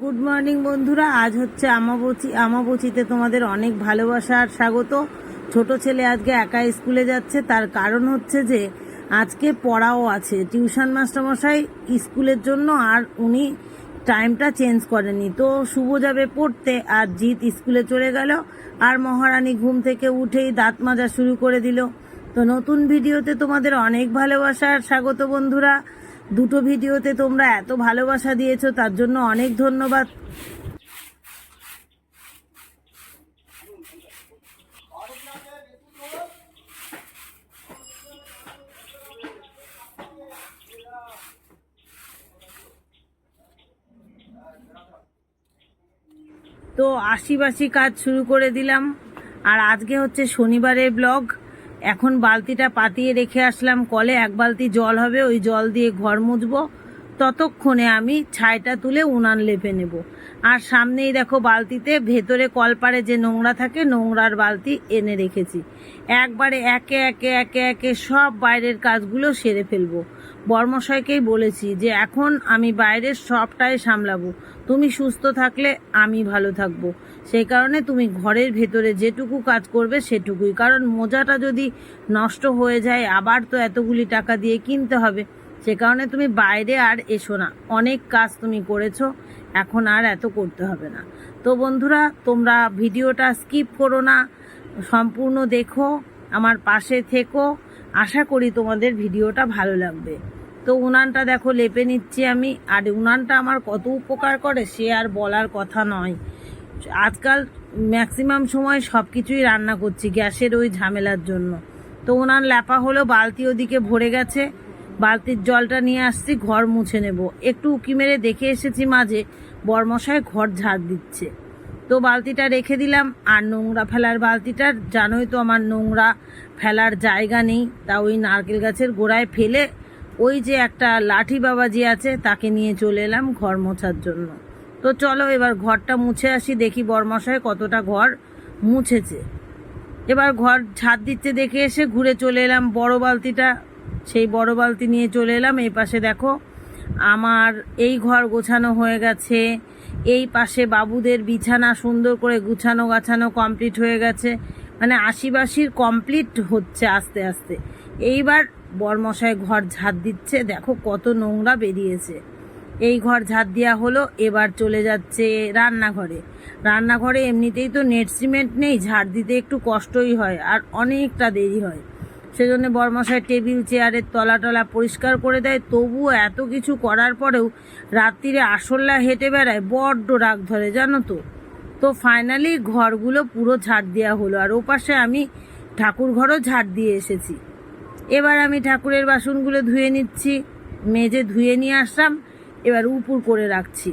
Good morning বন্ধুরা। আজ হচ্ছে আমাবচি আমাবচিতে তোমাদের অনেক ভালোবাসা আর স্বাগত। ছোট ছেলে আজকে একা স্কুলে যাচ্ছে। তার কারণ হচ্ছে যে, আজকে পড়াও আছে। টিউশন মাস্টারমশাই স্কুলের জন্য আর উনি টাইমটা চেঞ্জ করেনি। তো শুভ যাবে পড়তে, আর জিৎ স্কুলে চলে গেল। আর মহারানী ঘুম থেকে উঠেই দাঁত মাজা শুরু করে দিল। তো নতুন ভিডিওতে তোমাদের অনেক ভালোবাসা আর স্বাগত বন্ধুরা। দুটো ভিডিওতে তোমরা এত ভালোবাসা দিয়েছ, তার জন্য অনেক ধন্যবাদ। তো আশিবাসি কাজ শুরু করে দিলাম। আর আজকে হচ্ছে শনিবারের ব্লগ। এখন বালতিটা পাতিয়ে রেখে আসলাম কলে, এক বালতি জল হবে, ওই জল দিয়ে ঘর মুছবো। ততক্ষণে আমি ছাইটা তুলে উনান লেপে নেব। আর সামনেই দেখো বালতিতে ভেতরে কলপারে যে নোংরা থাকে, নোংরার বালতি এনে রেখেছি। একবারে একে একে একে একে সব বাইরের কাজগুলো সেরে ফেলব। বর্মশাইকেই বলেছি যে, এখন আমি বাইরের সবটাই সামলাবো। তুমি সুস্থ থাকলে আমি ভালো থাকব। সেই কারণে তুমি ঘরের ভেতরে যেটুকু কাজ করবে সেটুকুই। কারণ মোজাটা যদি নষ্ট হয়ে যায়, আবার তো এতগুলি টাকা দিয়ে কিনতে হবে। সে কারণে তুমি বাইরে আর এসো না। অনেক কাজ তুমি করেছ, এখন আর এত করতে হবে না। তো বন্ধুরা, তোমরা ভিডিওটা স্কিপ করো না, সম্পূর্ণ দেখো, আমার পাশে থেকো। আশা করি তোমাদের ভিডিওটা ভালো লাগবে। তো উনানটা দেখো, লেপে নিচ্ছি আমি। আর উনানটা আমার কত উপকার করে, সে আর বলার কথা নয়। আজকাল ম্যাক্সিমাম সময় সব কিছুই রান্না করছি, গ্যাসের ওই ঝামেলার জন্য। তো উনান ল্যাপা হলো, বালতি ওদিকে ভরে গেছে। বালতির জলটা নিয়ে আসছি, ঘর মুছে নেব। একটু উকি মেরে দেখে এসেছি মাঝে বরমশায় ঘর ঝাড় দিচ্ছে। তো বালতিটা রেখে দিলাম, আর নোংরা ফেলার বালতিটার, জানোই তো আমার নোংরা ফেলার জায়গা নেই, তা ওই নারকেল গাছের গোড়ায় ফেলে ওই যে একটা লাঠি বাবাজি আছে, তাকে নিয়ে চলে এলাম ঘর মোছার জন্য। তো চলো এবার ঘরটা মুছে আসি, দেখি বরমশায় কতটা ঘর মুছেছে। এবার ঘর ঝাড় দিচ্ছে দেখে এসে ঘুরে চলে এলাম বড় বালতিটা সেই বড় বালতি নিয়ে চলে এলাম। এই পাশে দেখো, আমার এই ঘর গোছানো হয়ে গেছে। এই পাশে বাবুদের বিছানা সুন্দর করে গুছানো গাছানো কমপ্লিট হয়ে গেছে। মানে আশিবাসির কমপ্লিট হচ্ছে আস্তে আস্তে। এইবার বরমশাই ঘর ঝাড় দিচ্ছে। দেখো কত নোংরা বেরিয়েছে। এই ঘর ঝাড় দেওয়া হলো, এবার চলে যাচ্ছে রান্নাঘরে। রান্নাঘরে এমনিতেই তো নেট সিমেন্ট নেই ঝাড় দিতে একটু কষ্টই হয় আর অনেকটা দেরি হয়। সেজন্য বরমশাই টেবিল, চেয়ারের তলা টলা পরিষ্কার করে দেয়। তবুও এত কিছু করার পরেও রাত্রিরে আসল্লা হেঁটে বেড়ায়, বড্ড রাগ ধরে, জানো তো। তো ফাইনালি ঘরগুলো পুরো ঝাড় দেওয়া হলো, আর ওপাশে আমি ঠাকুর ঘরও ঝাড় দিয়ে এসেছি। এবার আমি ঠাকুরের বাসনগুলো ধুয়ে নিচ্ছি, মেজে ধুয়ে নিয়ে আসলাম, এবার উপুর করে রাখছি।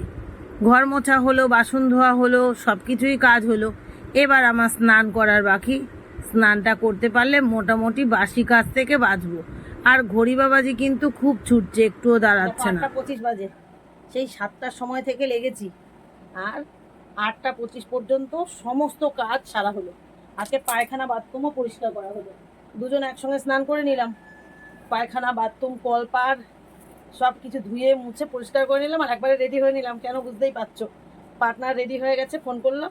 ঘর মোছা হলো, বাসন ধোয়া হলো সব কিছুই কাজ হলো। এবার আমার স্নান করার বাকি। স্নানটা করতে পারলে মোটামুটি বাসি কাজ থেকে বাঁচবো। আর ঘড়ি বাবাজি কিন্তু খুব ছুটছে, একটুও দাঁড়াচ্ছে না। পঁচিশ বাজে। সেই সাতটার সময় থেকে লেগেছি। আর আটটা পঁচিশ পর্যন্ত সমস্ত কাজ সারা হলো। আজকে পায়খানা বাথরুমও পরিষ্কার করা হলো। দুজন একসঙ্গে স্নান করে নিলাম। পায়খানা, বাথরুম, কলপার সব কিছু ধুয়ে, মুছে, পরিষ্কার করে নিলাম আর একবারে রেডি হয়ে নিলাম। কেন বুঝতেই পারছ? পার্টনার রেডি হয়ে গেছে ফোন করল।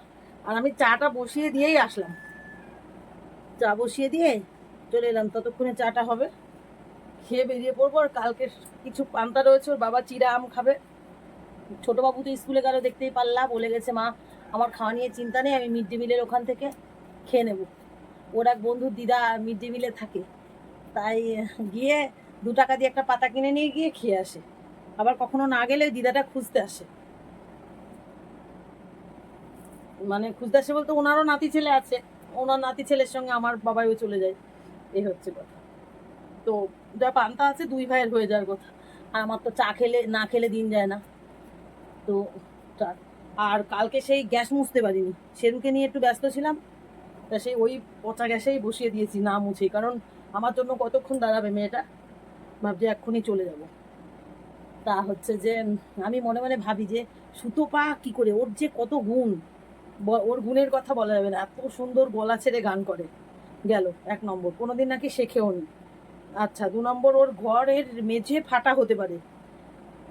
আর আমি চাটা বসিয়ে দিয়েই আসলাম। চা বসিয়ে দিয়ে চলে এলাম। ততক্ষণে চাটা হবে। খেয়ে বেরিয়ে পড়ব আর কালকে কিছু পান্তা রয়েছে, ওর বাবা চিরা আম খাবে। ছোটো বাবু তো স্কুলে গেল, দেখতেই পারলাম বলে গেছে, মা, আমার খাওয়া নিয়ে চিন্তা নেই, আমি মিড ডে মিলের ওখান থেকে খেয়ে নেব। ওর এক বন্ধু দিদা মিড ডে মিলে থাকে। তাই গিয়ে দু টাকা দিয়ে একটা পাতা কিনে নিয়ে গিয়ে খেয়ে আসে। আবার কখনো না গেলে দিদাটা খুঁজতে আসে। মানে খুঁজতে আসে বলতে ওনারও নাতি ছেলে আছে। ওনার নাতি ছেলের সঙ্গে আমার বাবাইও চলে যায়। এই হচ্ছে কথা। তো যা পান্তা আছে দুই ভাইয়ের হয়ে যাওয়ার কথা। আর আমার তো চা খেলে, না খেলে দিন যায় না। তো আর কালকে সেই গ্যাস মুছতে পারিনি। সেরুকে নিয়ে একটু ব্যস্ত ছিলাম। তা সেই ওই পচা গ্যাসেই বসিয়ে দিয়েছি না মুছে। কারণ আমার জন্য কতক্ষণ দাঁড়াবে মেয়েটা? ভাবছি এক্ষুনি চলে যাব। তা হচ্ছে যে, আমি মনে মনে ভাবি যে, সুতো পা কি করে? ওর যে কত গুণ। ওর গুণের কথা বলা যাবে না। এত সুন্দর গলা ছেড়ে গান করে। গেল, এক নম্বর। কোনোদিন নাকি শেখেও নি। আচ্ছা দু নম্বর, ওর ঘরের মেঝে ফাটা হতে পারে।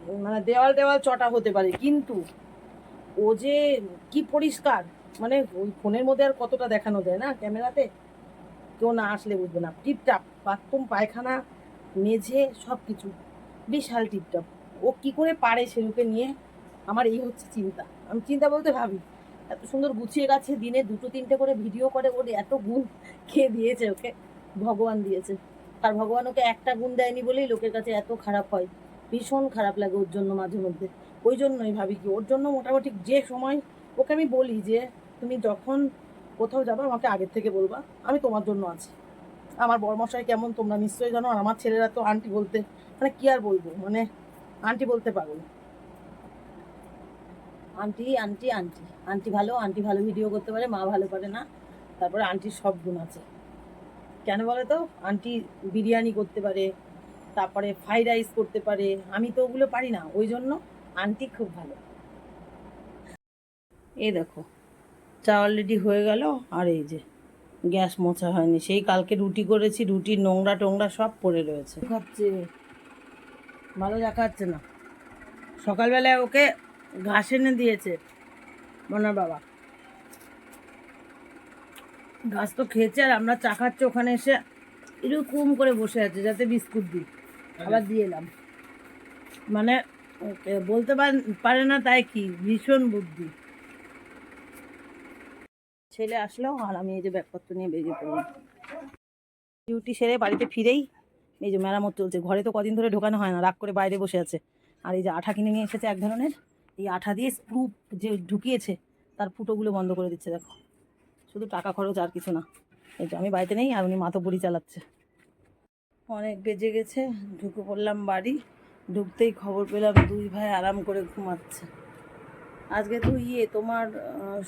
মানে দেওয়াল দেওয়াল চটা হতে পারে। কিন্তু ও যে কি পরিষ্কার। মানে ওই ফোনের মধ্যে আর কতটা দেখানো যায় না ক্যামেরাতে? কেউ না আসলে বুঝবে না। টিপটাপ, বাথরুম, পায়খানা, মেঝে সব কিছু বিশাল টিপটাপ। ও কি করে পারে সেরুকে নিয়ে? আমার এই হচ্ছে চিন্তা। আমি চিন্তা বলতে ভাবি। এত সুন্দর গুছিয়ে গেছে দিনে দুটো, তিনটে করে ভিডিও করে ওর এত গুণ খেয়ে দিয়েছে ওকে, ভগবান দিয়েছে। আর ভগবান ওকে একটা গুণ দেয়নি বলেই লোকের কাছে এত খারাপ হয়। ভীষণ খারাপ লাগে ওর জন্য মাঝে মধ্যে। ওই জন্যই ভাবি কি, ওর জন্য মোটামুটি যে সময় ওকে আমি বলি যে, তুমি যখন কোথাও যাবে, আমাকে আগের থেকে বলবা, আমি তোমার জন্য আছি। আমার বরমশাই কেমন, তোমরা নিশ্চয়ই জানো, আর আমার ছেলেরা তো আন্টি বলতে মানে কি আর বলব? মানে আন্টি বলতে পাগল আন্টি আন্টি আন্টি। আন্টি ভালো আন্টি ভালো ভিডিও করতে পারে, মা ভালো পারে না। তারপরে আন্টির সব গুণ আছে। কেন বলে তো? আন্টি বিরিয়ানি করতে পারে, তারপরে ফ্রাইড রাইস করতে পারে। আমি তো ওগুলো পারি না, ওই জন্য আন্টি খুব ভালো। এই দেখো, চা অলরেডি হয়ে গেল, আর এই যে গ্যাস মোছা হয়নি। সেই কালকে রুটি করেছি, রুটির নোংরা টোংরা সব পড়ে রয়েছে। খাচ্ছে, ভালো দেখাচ্ছে না। সকালবেলায় ওকে ঘাস এনে দিয়েছে মনার বাবা। ঘাস তো খেয়েছে আর আমরা চা খাচ্ছি ওখানে এসে এরকম করে বসে আছে যাতে বিস্কুট দিই। আবার দিয়ে এলাম। মানে বলতে পারে না তাই কি? ভীষণ বুদ্ধি। ছেলে আসলো আর আমি এই যে ব্যাগপত্র নিয়ে বেরিয়ে পড়লাম। ডিউটি সেরে বাড়িতে ফিরেই এই যে মেরামত চলছে। ঘরে তো কদিন ধরে ঢোকানো হয় না, রাগ করে বাইরে বসে আছে। আর এই যে আঠা কিনে নিয়ে এসেছে এক ধরনের। এই আঠা দিয়ে স্ক্রু যে ঢুকিয়েছে, তার ফুটোগুলো বন্ধ করে দিচ্ছে দেখো। শুধু টাকা খরচ আর কিছু না। এই যে আমি বাড়িতে নেই, আর উনি বুড়ি চালাচ্ছে। অনেক বেজে গেছে, ঢুকে পড়লাম বাড়ি। ঢুকতেই খবর পেলাম দুই ভাই আরাম করে ঘুমাচ্ছে। আজকে তো ইয়ে তোমার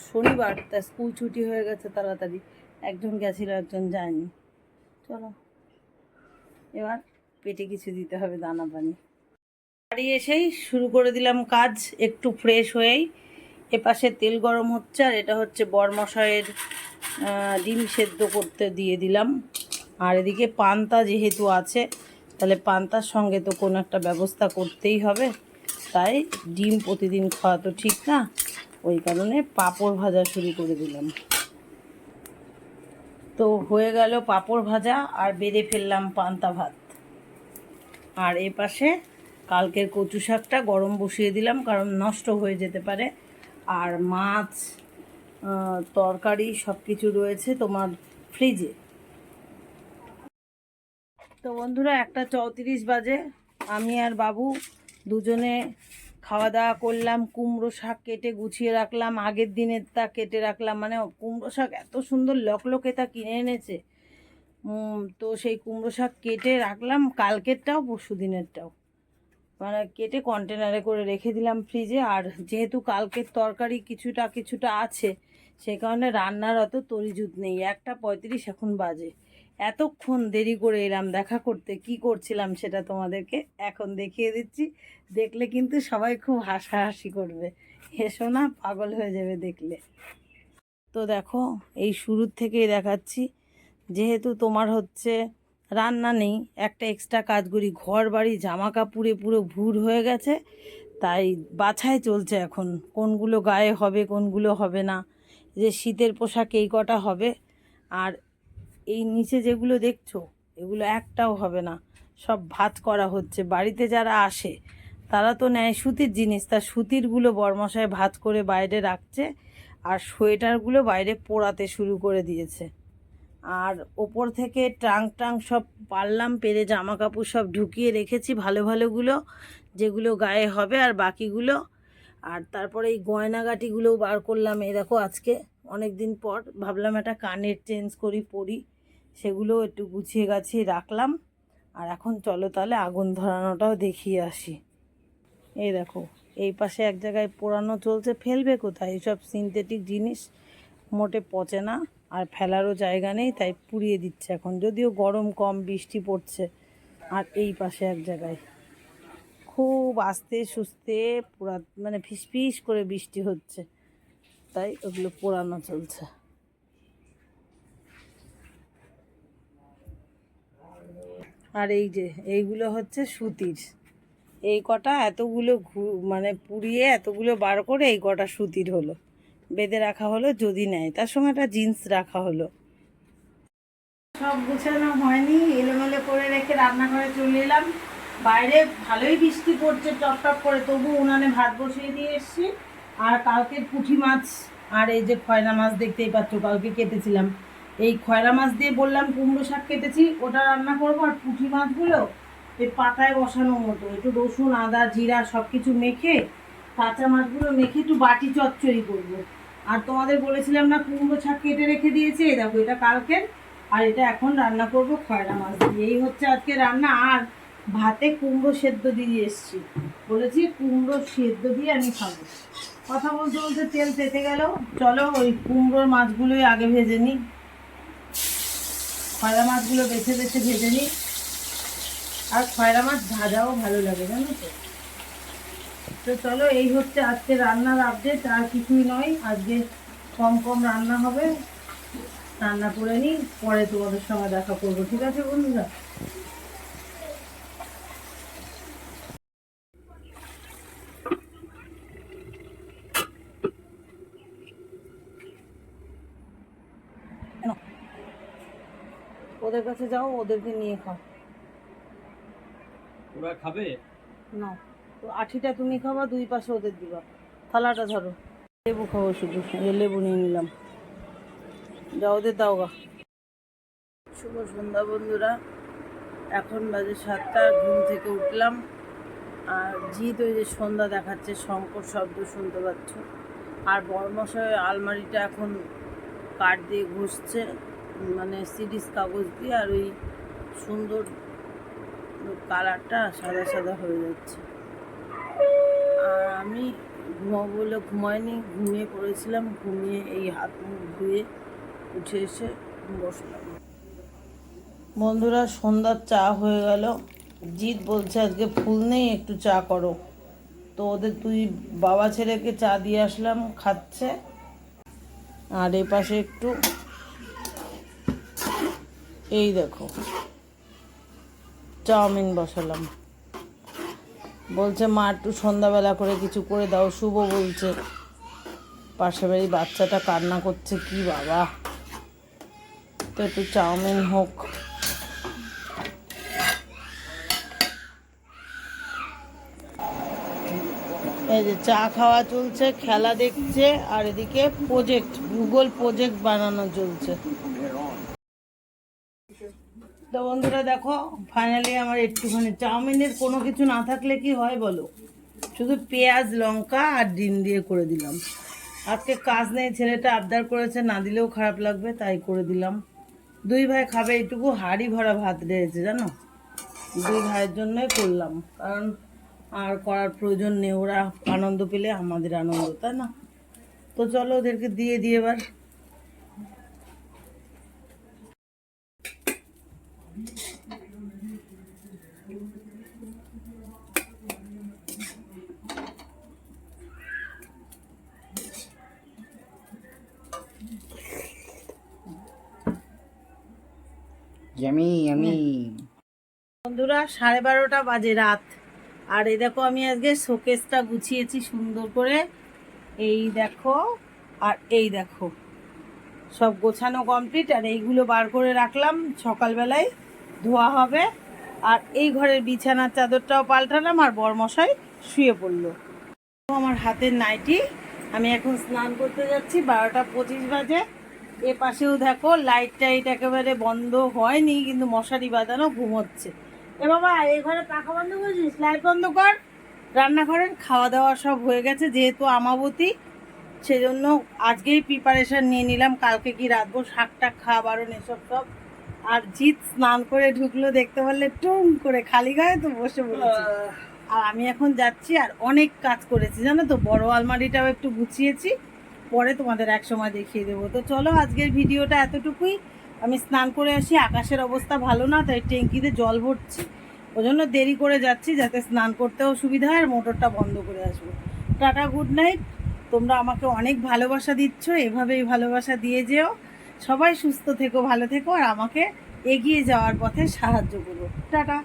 শনিবার তা স্কুল ছুটি হয়ে গেছে তাড়াতাড়ি। একজন গেছিল, একজন যায়নি। চলো, এবার পেটে কিছু দিতে হবে, দানা পানি। বাড়ি এসেই শুরু করে দিলাম কাজ একটু ফ্রেশ হয়েই। এপাশে তেল গরম হচ্ছে আর এটা হচ্ছে বরমশাইয়ের আহ, ডিম সেদ্ধ করতে দিয়ে দিলাম। আর এদিকে পান্তা যেহেতু আছে তাহলে পান্তার সঙ্গে তো কোনো একটা ব্যবস্থা করতেই হবে। তাই ডিম প্রতিদিন খাওয়া তো ঠিক না ওই কারণে পাঁপড় ভাজা শুরু করে দিলাম। তো হয়ে গেল পাঁপড় ভাজা আর বেড়ে ফেললাম পান্তা ভাত। আর এ পাশে কালকের কচু শাকটা গরম বসিয়ে দিলাম, কারণ নষ্ট হয়ে যেতে পারে। আর মাছ তরকারি সব কিছু রয়েছে তোমার ফ্রিজে। তো বন্ধুরা, একটা চৌত্রিশ বাজে। আমি আর বাবু দুজনে খাওয়া দাওয়া করলাম, কুমড়ো শাক কেটে গুছিয়ে রাখলাম, আগের দিনের তা কেটে রাখলাম। মানে কুমড়ো শাক এত সুন্দর লকলকে তা কিনে এনেছে। তো সেই কুমড়ো শাক কেটে রাখলাম, কালকেরটাও পরশু দিনেরটাও মানে কেটে কন্টেনারে করে রেখে দিলাম ফ্রিজে আর যেহেতু কালকের তরকারি কিছুটা কিছুটা আছে সেই কারণে রান্নার অত তরিজুত নেই। একটা পঁয়ত্রিশ এখন বাজে। এতক্ষণ দেরি করে এলাম দেখা করতে, কি করছিলাম সেটা তোমাদেরকে এখন দেখিয়ে দিচ্ছি। দেখলে কিন্তু সবাই খুব হাসাহাসি করবে। হেসো না, পাগল হয়ে যাবে দেখলে। তো দেখো, এই শুরুর থেকেই দেখাচ্ছি। যেহেতু তোমার হচ্ছে রান্না নেই, একটা এক্সট্রা কাজ করি ঘর বাড়ি জামা কাপড়ে পুরো ভুর হয়ে গেছে, তাই বাছাই চলছে এখন, কোনগুলো গায়ে হবে, কোনগুলো হবে না যে শীতের পোশাক এই কটা হবে, আর এই নিচে যেগুলো দেখছ, এগুলো একটাও হবে না, সব ভাত করা হচ্ছে, বাড়িতে যারা আসে, তারা তো নেয় সুতির জিনিস, তা সুতিরগুলো বরমশায় ভাত করে বাইরে রাখছে, আর সোয়েটারগুলো বাইরে পোড়াতে শুরু করে দিয়েছে। আর ওপর থেকে ট্রাং ট্রাং সব পারলাম পেরে জামা কাপড় সব ঢুকিয়ে রেখেছি ভালো ভালোগুলো যেগুলো গায়ে হবে আর বাকিগুলো। আর তারপরে এই গয়নাগাটিগুলোও বার করলাম, এই দেখো আজকে অনেক দিন পর ভাবলাম একটা কানের চেঞ্জ করি, পরি, সেগুলো একটু গুছিয়ে গাছিয়ে রাখলাম। আর এখন চলো তাহলে আগুন ধরানোটাও দেখিয়ে আসি। এই দেখো, এই পাশে এক জায়গায় পোড়ানো চলছে, ফেলবে কোথায়? এইসব সিনথেটিক জিনিস মোটে পচে না। আর ফেলারও জায়গা নেই, তাই পুড়িয়ে দিচ্ছে এখন। যদিও গরম কম, বৃষ্টি পড়ছে, আর এই পাশে এক জায়গায়। খুব আস্তে সুস্তে পুরা মানে ফিসফিস করে বৃষ্টি হচ্ছে, তাই ওগুলো পোড়ানো চলছে। আর এই যে, এইগুলো হচ্ছে সুতির। এই কটা এতগুলো মানে পুড়িয়ে এতগুলো বার করে এই কটা সুতির হলো। বেঁধে রাখা হলো, যদি নেয়। তার সঙ্গে একটা জিন্স রাখা হলো। সব গোছানো হয়নি, এলোমেলো করে রেখে রান্নাঘরে চলে এলাম। বাইরে ভালোই বৃষ্টি পড়ছে, টপ টপ করে, তবু উনানে ভাত বসিয়ে দিয়ে এসছি। আর কালকের পুঁটি মাছ আর এই যে খয়রা মাছ দেখতেই পাচ্ছ, কালকে কেটেছিলাম। এই খয়রা মাছ দিয়ে বললাম কুমড়ো শাক কেটেছি, ওটা রান্না করব আর পুঁটি মাছগুলো এই পাতায় বসানোর মতো। একটু রসুন, আদা, জিরা সব কিছু মেখে কাঁচা মাছগুলো মেখে একটু বাটি চচ্চড়ি করব। আর তোমাদের বলেছিলাম না কুমড়ো শাক কেটে রেখে দিয়েছি, এই দেখো এটা কালকের, আর এটা এখন রান্না করব খয়রা মাছ দিয়ে। এই হচ্ছে আজকে রান্না, আর ভাতে কুমড়ো সেদ্ধ দিয়ে এসছি। বলেছি কুমড়ো সেদ্ধ দিয়ে আমি খাব। কথা বলতে বলতে তেল পেতে গেল। চলো ওই কুমড়োর মাছগুলোই আগে ভেজে নিই। খয়রা মাছগুলো বেছে বেছে ভেজে নিই। আর খয়রা মাছ ভাজাও ভালো লাগে, জানো তো? তো চলো এই হচ্ছে আজকে রান্নার আপডেট আর কিছুই নয়। আজকে কম কম রান্না হবে। রান্না করে নিই পরে তোমাদের সঙ্গে দেখা করব ঠিক আছে বন্ধুরা? ওদের কাছে যাও ওদেরকে নিয়ে খাও। ওরা খাবে? না। তো আঠিটা তুমি খাবা, দুই পাশে ওদের দিবা। থালাটা ধরো। লেবু খাব শুধু লেবু নিয়ে নিলাম। যাও ওদের দাও গা। শুভ সন্ধ্যা বন্ধুরা। এখন বাজে সাতটা, ঘুম থেকে উঠলাম। আর জিৎ ওই যে সন্ধ্যা দেখাচ্ছে, শঙ্কর শব্দ শুনতে পাচ্ছ। আর বড়মশাই আলমারিটা এখন কাঠ দিয়ে ঘষছে মানে সিরিজ কাগজ দিয়ে, আর ওই সুন্দর কালারটা সাদা সাদা হয়ে যাচ্ছে। আমি ঘুমাবো বলে ঘুমাইনি, ঘুমিয়ে পড়েছিলাম, ঘুমিয়ে এই হাত মুখ ধুয়ে উঠে এসে বসলাম। বন্ধুরা, সন্ধ্যার চা হয়ে গেল। জিৎ বলছে, আজকে ফুল নেই, একটু চা করো। তো ওদের তুই বাবা ছেলেকে চা দিয়ে আসলাম, খাচ্ছে। আর এ পাশে একটু, এই দেখো, চাউমিন বসালাম। বলছে, মা, একটু সন্ধ্যাবেলা করে কিছু করে দাও, শুভ বলছে। পাশে বাড়ি বাচ্চাটা কান্না করছে, কি বাবা। তো একটু চাউমিন হোক। এই যে চা খাওয়া চলছে, খেলা দেখছে, আর এদিকে প্রজেক্ট গুগল প্রজেক্ট বানানো চলছে। তো বন্ধুরা দেখো ফাইনালি আমার একটুখানি চাউমিনের কোনো কিছু না থাকলে কি হয় বলো? শুধু পেঁয়াজ, লঙ্কা আর ডিম দিয়ে করে দিলাম। আজকে কাজ নেই, ছেলেটা আবদার করেছে, না দিলেও খারাপ লাগবে, তাই করে দিলাম। দুই ভাই খাবে এইটুকু, হাড়ি ভরা ভাত রয়েছে, জানো? দুই ভাইয়ের জন্যই করলাম, কারণ আর করার প্রয়োজন নেই, ওরা আনন্দ পেলে আমাদের আনন্দ, তাই না? তো চলো ওদেরকে দিয়ে দিয়ে এবার। ইয়ামি ইয়ামি বন্ধুরা, সাড়ে বারোটা বাজে রাত। আর এই দেখো, আমি আজকে শোকেসটা গুছিয়েছি সুন্দর করে। এই দেখো, আর এই দেখো। সব গোছানো কমপ্লিট আর এইগুলো বার করে রাখলাম। সকালবেলায় ধোয়া হবে। আর এই ঘরের বিছানার চাদরটাও পাল্টালাম, আর বরমশাই শুয়ে পড়ল। আমার হাতের নাইটি, আমি এখন স্নান করতে যাচ্ছি, বারোটা পঁচিশ বাজে। এ পাশেও দেখো লাইট টাইট একেবারে বন্ধ হয়নি কিন্তু মশারি বাঁধানো ঘুমোচ্ছে। এ বাবা এই ঘরে পাখা বন্ধ করেছিস? লাইট বন্ধ কর। রান্নাঘরের খাওয়া দাওয়া সব হয়ে গেছে যেহেতু আমাবতী সেজন্য আজকেই প্রিপারেশন নিয়ে নিলাম। কালকে কি রাখব শাক টাক খাওয়া বারণ এসব সব। আর জিৎ স্নান করে ঢুকলো দেখতে পারলে টুম করে খালি গায়ে তো বসে বলেছে আর আমি এখন যাচ্ছি আর অনেক কাজ করেছি জানো তো? বড় আলমারিটাও একটু গুছিয়েছি। পরে তোমাদের এক সময় দেখিয়ে দেবো। তো চলো আজকের ভিডিওটা এতটুকুই। আমি স্নান করে আসি, আকাশের অবস্থা ভালো না, তাই ট্যাঙ্কিতে জল ভরছি। ওই জন্য দেরি করে যাচ্ছি যাতে স্নান করতেও সুবিধা হয় আর মোটরটা বন্ধ করে আসব। Tata, good night. তোমরা আমাকে অনেক ভালোবাসা দিচ্ছ, এভাবেই ভালোবাসা দিয়ে যেও। সবাই সুস্থ থেকো, ভালো থেকো, আর আমাকে এগিয়ে যাওয়ার পথে সাহায্য করো। টাটা।